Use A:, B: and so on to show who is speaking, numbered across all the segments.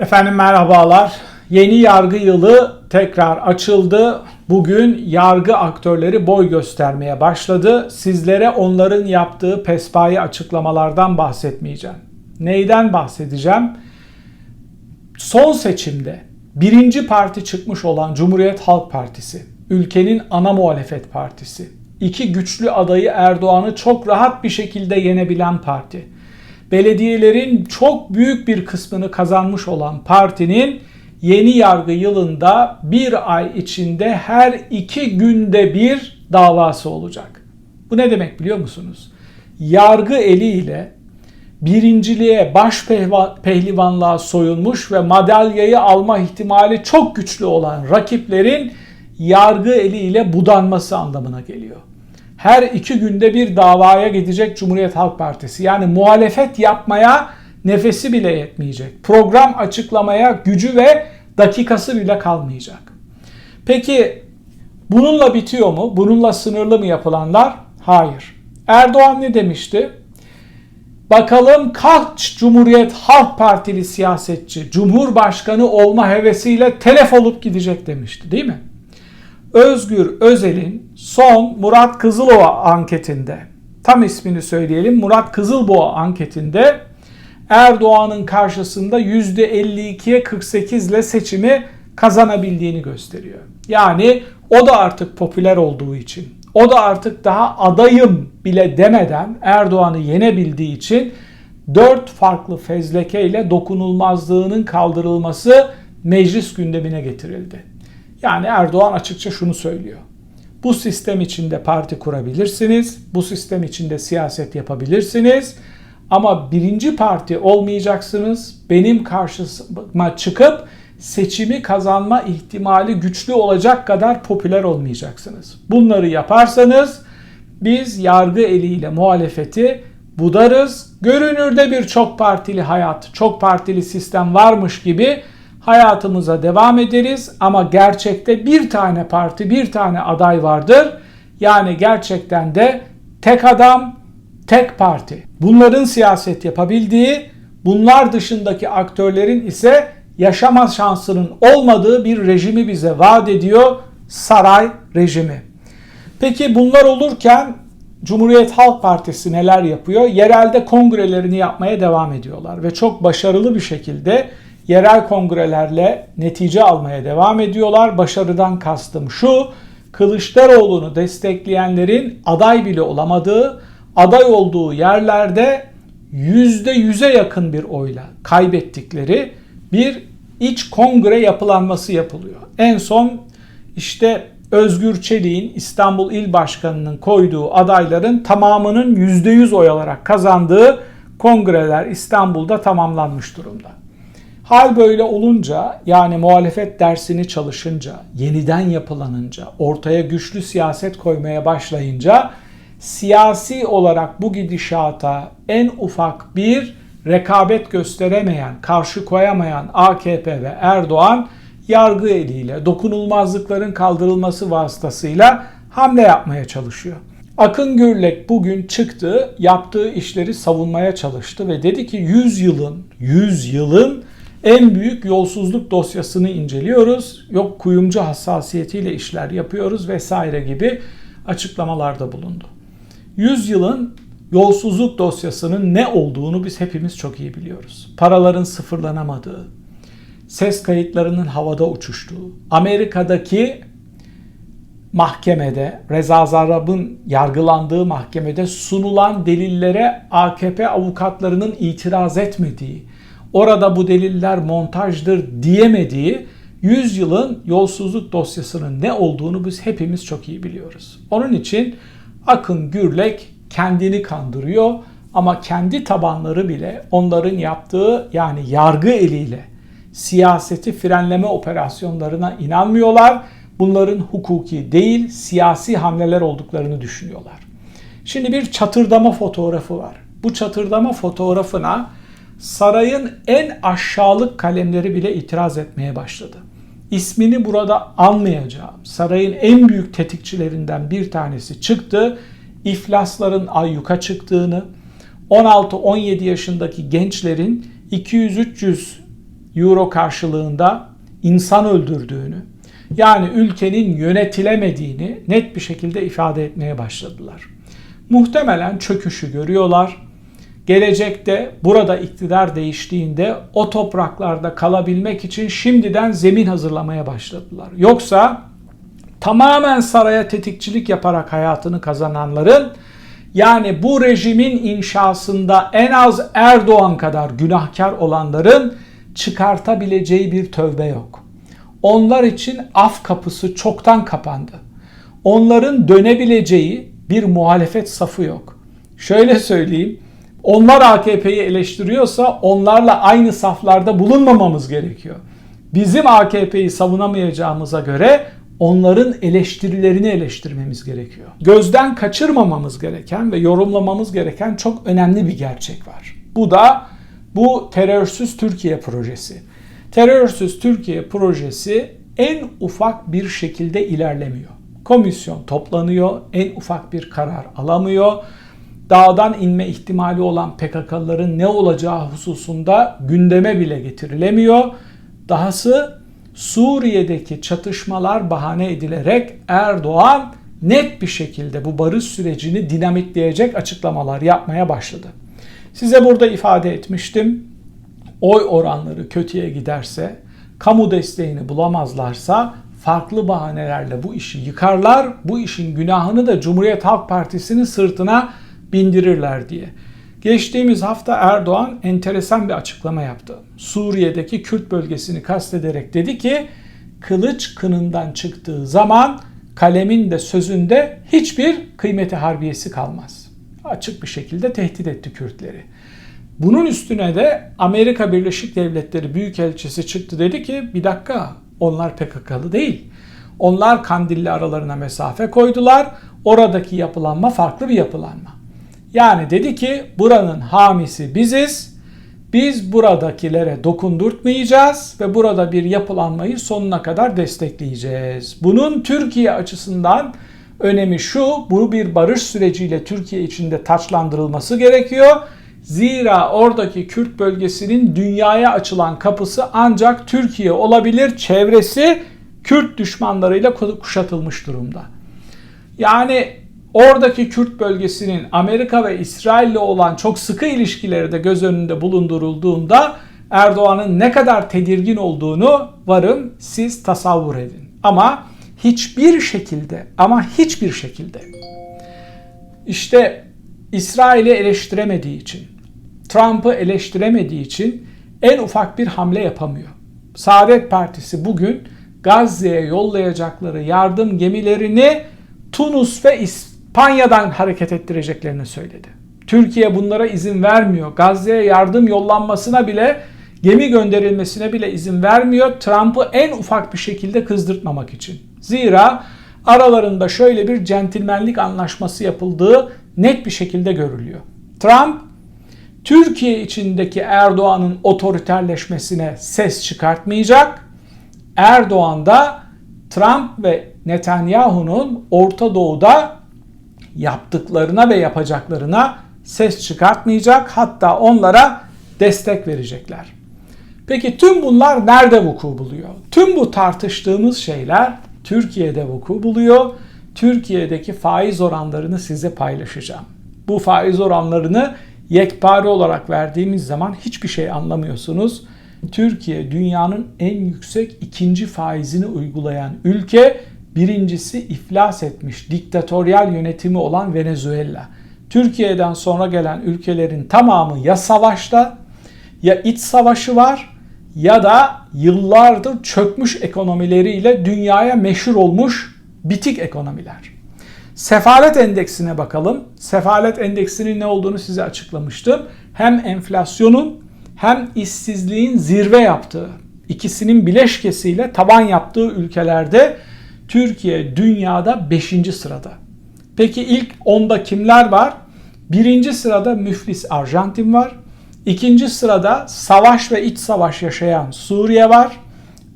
A: Efendim merhabalar. Yeni yargı yılı tekrar açıldı. Bugün yargı aktörleri boy göstermeye başladı. Sizlere onların yaptığı pespaye açıklamalardan bahsetmeyeceğim. Neyden bahsedeceğim? Son seçimde birinci parti çıkmış olan Cumhuriyet Halk Partisi, ülkenin ana muhalefet partisi, iki güçlü adayı Erdoğan'ı çok rahat bir şekilde yenebilen parti, belediyelerin çok büyük bir kısmını kazanmış olan partinin yeni yargı yılında bir ay içinde her iki günde bir davası olacak. Bu ne demek biliyor musunuz? Yargı eliyle birinciliğe, baş pehlivanlığa soyulmuş ve madalyayı alma ihtimali çok güçlü olan rakiplerin yargı eliyle budanması anlamına geliyor. Her iki günde bir davaya gidecek Cumhuriyet Halk Partisi. Yani muhalefet yapmaya nefesi bile yetmeyecek. Program açıklamaya gücü ve dakikası bile kalmayacak. Peki bununla bitiyor mu? Bununla sınırlı mı yapılanlar? Hayır. Erdoğan ne demişti? Bakalım kaç Cumhuriyet Halk Partili siyasetçi Cumhurbaşkanı olma hevesiyle telef olup gidecek demişti değil mi? Özgür Özel'in son Murat Kızılova anketinde tam ismini söyleyelim Murat Kızılboğa anketinde Erdoğan'ın karşısında %52'ye 48 ile seçimi kazanabildiğini gösteriyor. Yani o da artık popüler olduğu için, o da artık daha adayım bile demeden Erdoğan'ı yenebildiği için dört farklı fezleke ile dokunulmazlığının kaldırılması meclis gündemine getirildi. Yani Erdoğan açıkça şunu söylüyor. Bu sistem içinde parti kurabilirsiniz, bu sistem içinde siyaset yapabilirsiniz ama birinci parti olmayacaksınız. Benim karşıma çıkıp seçimi kazanma ihtimali güçlü olacak kadar popüler olmayacaksınız. Bunları yaparsanız biz yargı eliyle muhalefeti budarız. Görünürde bir çok partili hayat, çok partili sistem varmış gibi hayatımıza devam ederiz ama gerçekte bir tane parti, bir tane aday vardır. Yani gerçekten de tek adam, tek parti. Bunların siyaset yapabildiği, bunlar dışındaki aktörlerin ise yaşama şansının olmadığı bir rejimi bize vaat ediyor saray rejimi. Peki bunlar olurken Cumhuriyet Halk Partisi neler yapıyor? Yerelde kongrelerini yapmaya devam ediyorlar ve çok başarılı bir şekilde yerel kongrelerle netice almaya devam ediyorlar. Başarıdan kastım şu, Kılıçdaroğlu'nu destekleyenlerin aday bile olamadığı, aday olduğu yerlerde %100'e yakın bir oyla kaybettikleri bir iç kongre yapılanması yapılıyor. En son işte Özgür Çelik'in İstanbul İl Başkanı'nın koyduğu adayların tamamının %100 oy alarak kazandığı kongreler İstanbul'da tamamlanmış durumda. Hal böyle olunca yani muhalefet dersini çalışınca, yeniden yapılanınca, ortaya güçlü siyaset koymaya başlayınca siyasi olarak bu gidişata en ufak bir rekabet gösteremeyen, karşı koyamayan AKP ve Erdoğan yargı eliyle dokunulmazlıkların kaldırılması vasıtasıyla hamle yapmaya çalışıyor. Akın Gürlek bugün çıktı, yaptığı işleri savunmaya çalıştı ve dedi ki 100 yılın, 100 yılın en büyük yolsuzluk dosyasını inceliyoruz. Yok kuyumcu hassasiyetiyle işler yapıyoruz vesaire gibi açıklamalarda bulundu. 100 yılın yolsuzluk dosyasının ne olduğunu biz hepimiz çok iyi biliyoruz. Paraların sıfırlanamadığı, ses kayıtlarının havada uçuştuğu, Amerika'daki mahkemede, Reza Zarrab'ın yargılandığı mahkemede sunulan delillere AKP avukatlarının itiraz etmediği, orada bu deliller montajdır diyemediği 100 yılın yolsuzluk dosyasının ne olduğunu biz hepimiz çok iyi biliyoruz. Onun için Akın Gürlek kendini kandırıyor ama kendi tabanları bile onların yaptığı yani yargı eliyle siyaseti frenleme operasyonlarına inanmıyorlar. Bunların hukuki değil siyasi hamleler olduklarını düşünüyorlar. Şimdi bir çatırdama fotoğrafı var. Bu çatırdama fotoğrafına sarayın en aşağılık kalemleri bile itiraz etmeye başladı. İsmini burada anmayacağım. Sarayın en büyük tetikçilerinden bir tanesi çıktı. İflasların ayyuka çıktığını, 16-17 yaşındaki gençlerin 200-300 euro karşılığında insan öldürdüğünü, yani ülkenin yönetilemediğini net bir şekilde ifade etmeye başladılar. Muhtemelen çöküşü görüyorlar. Gelecekte burada iktidar değiştiğinde o topraklarda kalabilmek için şimdiden zemin hazırlamaya başladılar. Yoksa tamamen saraya tetikçilik yaparak hayatını kazananların yani bu rejimin inşasında en az Erdoğan kadar günahkar olanların çıkartabileceği bir tövbe yok. Onlar için af kapısı çoktan kapandı. Onların dönebileceği bir muhalefet safı yok. Şöyle söyleyeyim, onlar AKP'yi eleştiriyorsa onlarla aynı saflarda bulunmamamız gerekiyor. Bizim AKP'yi savunamayacağımıza göre onların eleştirilerini eleştirmemiz gerekiyor. Gözden kaçırmamamız gereken ve yorumlamamız gereken çok önemli bir gerçek var. Bu da bu terörsüz Türkiye projesi. Terörsüz Türkiye projesi en ufak bir şekilde ilerlemiyor. Komisyon toplanıyor, en ufak bir karar alamıyor. Dağdan inme ihtimali olan PKK'ların ne olacağı hususunda gündeme bile getirilemiyor. Dahası Suriye'deki çatışmalar bahane edilerek Erdoğan net bir şekilde bu barış sürecini dinamitleyecek açıklamalar yapmaya başladı. Size burada ifade etmiştim. Oy oranları kötüye giderse, kamu desteğini bulamazlarsa farklı bahanelerle bu işi yıkarlar. Bu işin günahını da Cumhuriyet Halk Partisi'nin sırtına bindirirler diye. Geçtiğimiz hafta Erdoğan enteresan bir açıklama yaptı. Suriye'deki Kürt bölgesini kastederek dedi ki kılıç kınından çıktığı zaman kalemin de sözünde hiçbir kıymeti harbiyesi kalmaz. Açık bir şekilde tehdit etti Kürtleri. Bunun üstüne de Amerika Birleşik Devletleri Büyükelçisi çıktı dedi ki bir dakika onlar PKK'lı değil. Onlar Kandilli aralarına mesafe koydular. Oradaki yapılanma farklı bir yapılanma. Yani dedi ki buranın hamisi biziz. Biz buradakilere dokundurtmayacağız ve burada bir yapılanmayı sonuna kadar destekleyeceğiz. Bunun Türkiye açısından önemi şu, bu bir barış süreciyle Türkiye içinde taçlandırılması gerekiyor. Zira oradaki Kürt bölgesinin dünyaya açılan kapısı ancak Türkiye olabilir. Çevresi Kürt düşmanlarıyla kuşatılmış durumda. Yani oradaki Kürt bölgesinin Amerika ve İsrail ile olan çok sıkı ilişkileri de göz önünde bulundurulduğunda Erdoğan'ın ne kadar tedirgin olduğunu varım siz tasavvur edin. Ama hiçbir şekilde ama hiçbir şekilde işte İsrail'i eleştiremediği için, Trump'ı eleştiremediği için en ufak bir hamle yapamıyor. Saadet Partisi bugün Gazze'ye yollayacakları yardım gemilerini Tunus ve İspanya'dan hareket ettireceklerini söyledi. Türkiye bunlara izin vermiyor. Gazze'ye yardım yollanmasına bile gemi gönderilmesine bile izin vermiyor. Trump'ı en ufak bir şekilde kızdırtmamak için. Zira aralarında şöyle bir centilmenlik anlaşması yapıldığı net bir şekilde görülüyor. Trump Türkiye içindeki Erdoğan'ın otoriterleşmesine ses çıkartmayacak. Erdoğan da Trump ve Netanyahu'nun Orta Doğu'da yaptıklarına ve yapacaklarına ses çıkartmayacak. Hatta onlara destek verecekler. Peki tüm bunlar nerede vuku buluyor? Tüm bu tartıştığımız şeyler Türkiye'de vuku buluyor. Türkiye'deki faiz oranlarını size paylaşacağım. Bu faiz oranlarını yekpare olarak verdiğimiz zaman hiçbir şey anlamıyorsunuz. Türkiye dünyanın en yüksek ikinci faizini uygulayan ülke. Birincisi iflas etmiş diktatöryal yönetimi olan Venezuela. Türkiye'den sonra gelen ülkelerin tamamı ya savaşta ya iç savaşı var ya da yıllardır çökmüş ekonomileriyle dünyaya meşhur olmuş bitik ekonomiler. Sefalet endeksine bakalım. Sefalet endeksinin ne olduğunu size açıklamıştım. Hem enflasyonun hem işsizliğin zirve yaptığı, ikisinin bileşkesiyle taban yaptığı ülkelerde Türkiye dünyada 5. sırada. Peki ilk 10'da kimler var? Birinci sırada müflis Arjantin var. İkinci sırada savaş ve iç savaş yaşayan Suriye var.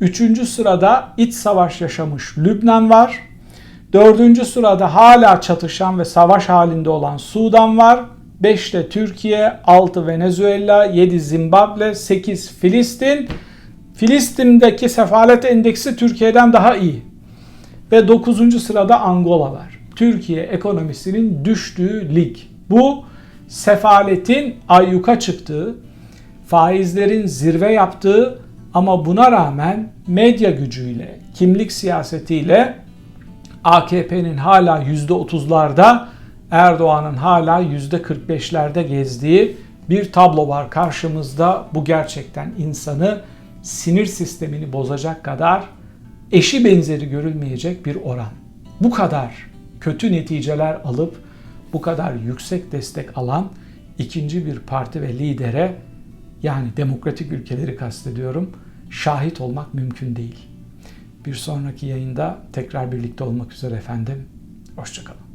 A: Üçüncü sırada iç savaş yaşamış Lübnan var. Dördüncü sırada hala çatışan ve savaş halinde olan Sudan var. 5'te Türkiye, 6 Venezuela, 7 Zimbabwe, 8 Filistin, Filistin'deki sefalet endeksi Türkiye'den daha iyi. Ve 9. sırada Angola var. Türkiye ekonomisinin düştüğü lig. Bu sefaletin ayyuka çıktığı, faizlerin zirve yaptığı ama buna rağmen medya gücüyle, kimlik siyasetiyle AKP'nin hala %30'larda, Erdoğan'ın hala %45'lerde gezdiği bir tablo var karşımızda. Bu gerçekten insanı sinir sistemini bozacak kadar eşi benzeri görülmeyecek bir oran. Bu kadar kötü neticeler alıp bu kadar yüksek destek alan ikinci bir parti ve lidere yani demokratik ülkeleri kastediyorum şahit olmak mümkün değil. Bir sonraki yayında tekrar birlikte olmak üzere efendim. Hoşçakalın.